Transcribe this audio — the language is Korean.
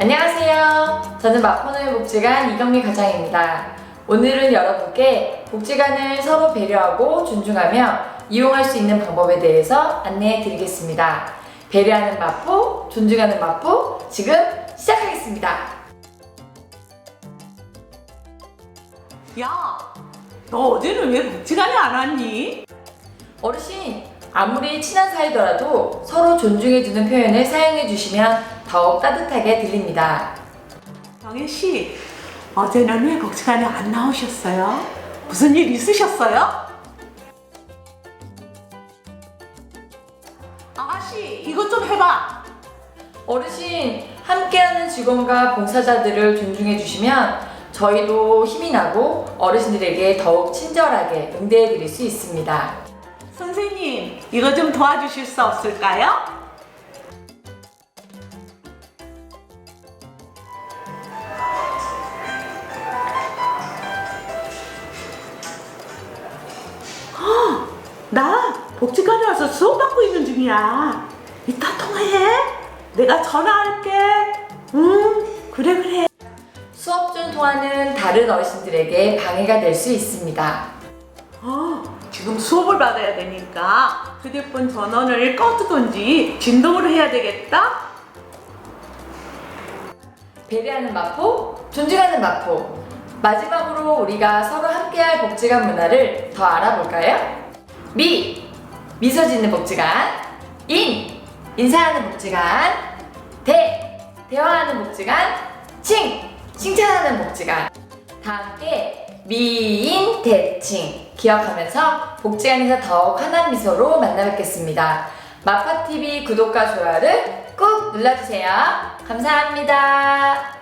안녕하세요. 저는 마포노의 복지관 이경미 과장입니다. 오늘은 여러분께 복지관을 서로 배려하고 존중하며 이용할 수 있는 방법에 대해서 안내해 드리겠습니다. 배려하는 마포, 존중하는 마포, 지금 시작하겠습니다. 야, 너 어제는 왜 복지관에 안 왔니? 어르신, 아무리 친한 사이더라도 서로 존중해주는 표현을 사용해 주시면 더욱 따뜻하게 들립니다. 정혜 씨, 어제는 왜 복지관에 안 나오셨어요? 무슨 일 있으셨어요? 아가씨, 이것 좀 해봐. 어르신, 함께하는 직원과 봉사자들을 존중해 주시면 저희도 힘이 나고 어르신들에게 더욱 친절하게 응대해 드릴 수 있습니다. 선생님, 이거 좀 도와주실 수 없을까요? 헉, 나 복지관에 와서 수업 받고 있는 중이야. 이따 통화해. 내가 전화할게. 응, 그래, 그래. 수업 중 통화는 다른 어르신들에게 방해가 될 수 있습니다. 어, 지금 수업을 받아야 되니까 휴대폰 전원을 꺼두던지 진동으로 해야 되겠다? 배려하는 마포, 존중하는 마포. 마지막으로 우리가 서로 함께할 복지관 문화를 더 알아볼까요? 미, 미소 짓는 복지관. 인, 인사하는 복지관. 대, 대화하는 복지관. 칭, 칭찬하는 복지관. 다 함께 미인 대칭 기억하면서 복지관에서 더욱 환한 미소로 만나 뵙겠습니다. 마파TV 구독과 좋아요를 꾹 눌러주세요. 감사합니다.